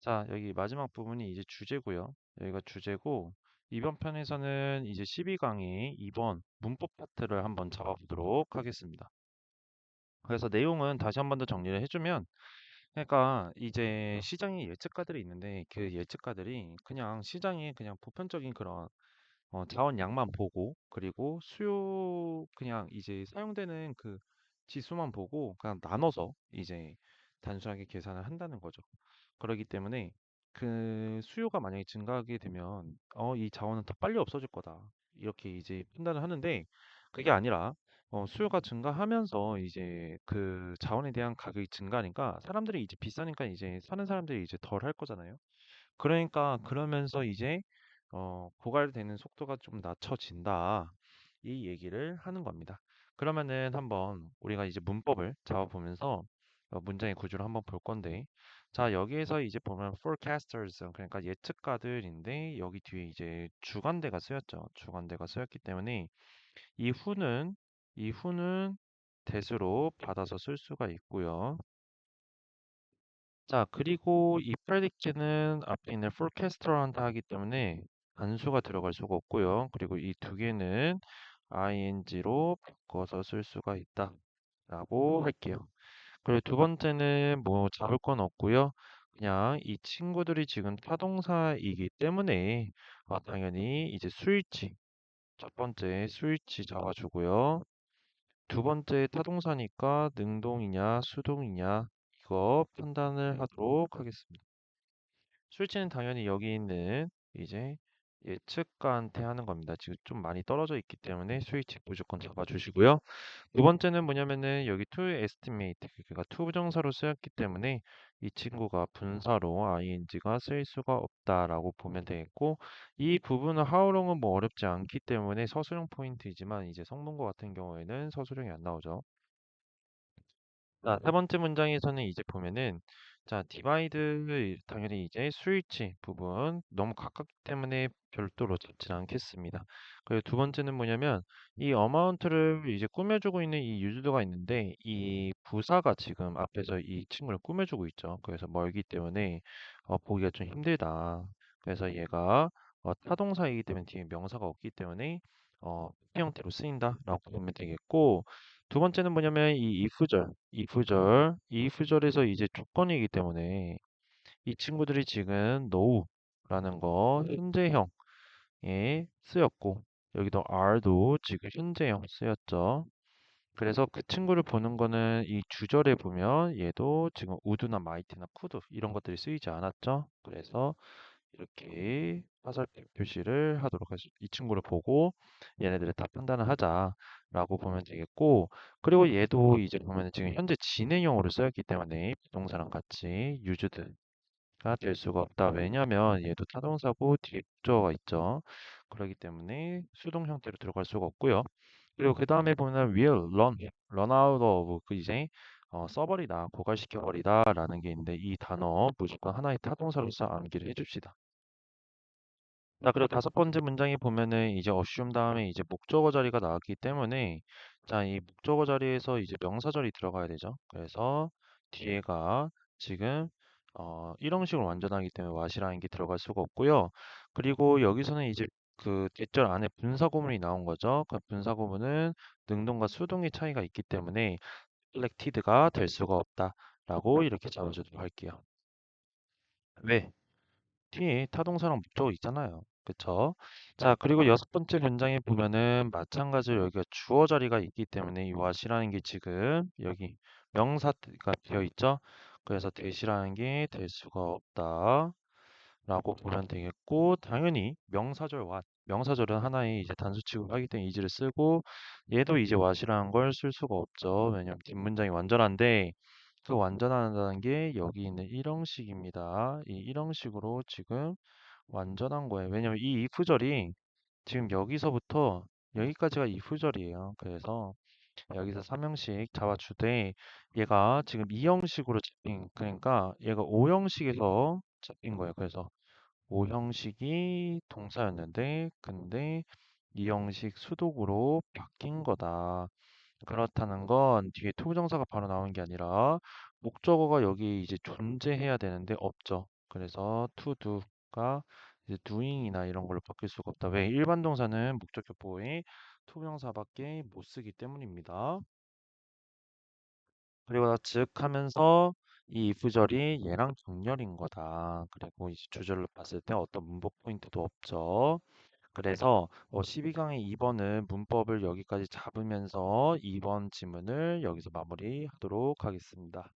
자, 여기 마지막 부분이 이제 주제고요. 여기가 주제고, 이번 편에서는 이제 12강의 2번 문법 파트를 한번 잡아보도록 하겠습니다. 그래서 내용은 다시 한 번 더 정리를 해주면, 그러니까 이제 시장에 예측가들이 있는데, 그 예측가들이 그냥 시장에 그냥 보편적인 그런 어, 자원 양만 보고, 그리고 수요 그냥 이제 사용되는 그 지수만 보고 그냥 나눠서 이제 단순하게 계산을 한다는 거죠. 그렇기 때문에 그 수요가 만약에 증가하게 되면 어, 이 자원은 더 빨리 없어질 거다. 이렇게 이제 판단을 하는데 그게 아니라 어, 수요가 증가하면서 이제 그 자원에 대한 가격이 증가하니까 사람들이 이제 비싸니까 이제 사는 사람들이 이제 덜 할 거잖아요. 그러니까 그러면서 이제 어, 고갈되는 속도가 좀 낮춰진다. 이 얘기를 하는 겁니다. 그러면은 한번 우리가 이제 문법을 잡아 보면서 어, 문장의 구조를 한번 볼 건데, 자, 여기에서 이제 보면 forecasters, 그러니까 예측가들인데, 여기 뒤에 이제 주관대가 쓰였죠. 주관대가 쓰였기 때문에, 이 후는, 이 후는 대수로 받아서 쓸 수가 있고요. 자, 그리고 이 predict는 앞에 있는 forecast라고 하기 때문에 단수가 들어갈 수가 없고요. 그리고 이 두 개는 ing로 바꿔서 쓸 수가 있다. 라고 할게요. 그리고 두 번째는 뭐 잡을 건 없고요. 그냥 이 친구들이 지금 타동사이기 때문에 아, 당연히 이제 스위치 첫 번째 스위치 잡아주고요. 두 번째 타동사니까 능동이냐 수동이냐 이거 판단을 하도록 하겠습니다. 수치는 당연히 여기 있는 이제 예측가한테 하는 겁니다. 지금 좀 많이 떨어져 있기 때문에 스위치 무조건 잡아주시고요. 두 번째는 뭐냐면은 여기 to estimate 그러니까 to 부정사로 쓰였기 때문에 이 친구가 분사로 ing가 쓰일 수가 없다라고 보면 되겠고 이 부분은 howlong은 뭐 어렵지 않기 때문에 서술형 포인트이지만 이제 성문고 같은 경우에는 서술형이 안 나오죠. 자, 세 번째 문장에서는 이제 보면은 자, 디바이드 당연히 이제 스위치 부분 너무 가깝기 때문에 별도로 잡지는 않겠습니다. 그리고 두 번째는 뭐냐면 이 어마운트를 이제 꾸며주고 있는 이 유저가 있는데 이 부사가 지금 앞에서 이 친구를 꾸며주고 있죠. 그래서 멀기 때문에 어, 보기가 좀 힘들다. 그래서 얘가 어, 타동사이기 때문에 뒤에 명사가 없기 때문에 어, 형태로 쓰인다라고 보면 되겠고 두 번째는 뭐냐면 이 if절, if절, 이 if절에서 이제 조건이기 때문에 이 친구들이 지금 now라는 거 현재형에 쓰였고 여기도 are도 지금 현재형 쓰였죠. 그래서 그 친구를 보는 거는 이 주절에 보면 얘도 지금 would나 might나 could 이런 것들이 쓰이지 않았죠. 그래서 이렇게 화살표 표시를 하도록 하죠. 이 친구를 보고 얘네들을 다 판단을 하자라고 보면 되겠고 그리고 얘도 이제 보면 지금 현재 진행형으로 쓰였기 때문에 부동사랑 같이 used가 될 수가 없다. 왜냐면 얘도 타동사고 뒤에 목적어가 있죠. 그렇기 때문에 수동 형태로 들어갈 수가 없고요. 그리고 그 다음에 보면 will, run, run out of 그 이제 어, 써버리다, 고갈시켜버리다 라는 게 있는데 이 단어 무조건 하나의 타동사로서 암기를 해줍시다. 자, 그리고 다섯 번째 문장에 보면은 이제 assume 다음에 이제 목적어 자리가 나왔기 때문에 자, 이 목적어 자리에서 이제 명사절이 들어가야 되죠. 그래서 뒤에가 지금 어, 일형식으로 완전하기 때문에 what이라는 게 들어갈 수가 없고요. 그리고 여기서는 이제 그 대절 안에 분사구문이 나온 거죠. 그 분사구문은 능동과 수동의 차이가 있기 때문에 reflected가 될 수가 없다라고 이렇게 잡아주도록 할게요. 왜? 뒤에 타동사랑 목적어 있잖아요. 그쵸? 자, 그리고 여섯 번째 문장에 보면은 마찬가지로 여기가 주어 자리가 있기 때문에 이 what이라는 게 지금 여기 명사가 되어 있죠? 그래서 대시라는 게 될 수가 없다. 라고 보면 되겠고, 당연히 명사절 what. 명사절은 하나의 이제 단수 취급하기 때문에 이지를 쓰고, 얘도 이제 what이라는 걸 쓸 수가 없죠. 왜냐면 뒷문장이 완전한데, 그 완전하다는 게 여기 있는 일형식입니다. 이 일형식으로 지금 완전한 거예요. 왜냐면 이 if절이 지금 여기서부터 여기까지가 if절이에요. 그래서 여기서 3형식 잡아주되 얘가 지금 2형식으로 잡힌 그러니까 얘가 5형식에서 잡힌 거예요. 그래서 5형식이 동사였는데 근데 2형식 수독으로 바뀐 거다. 그렇다는 건 뒤에 투부정사가 바로 나오는 게 아니라 목적어가 여기 이제 존재해야 되는데 없죠. 그래서 do가 이제 doing이나 이런 걸로 바뀔 수가 없다. 왜? 일반 동사는 목적격 보호에 투명사밖에 못 쓰기 때문입니다. 그리고 즉 하면서 이 if절이 얘랑 정렬인 거다. 그리고 이제 주절로 봤을 때 어떤 문법 포인트도 없죠. 그래서 어, 12강의 2번은 문법을 여기까지 잡으면서 2번 지문을 여기서 마무리하도록 하겠습니다.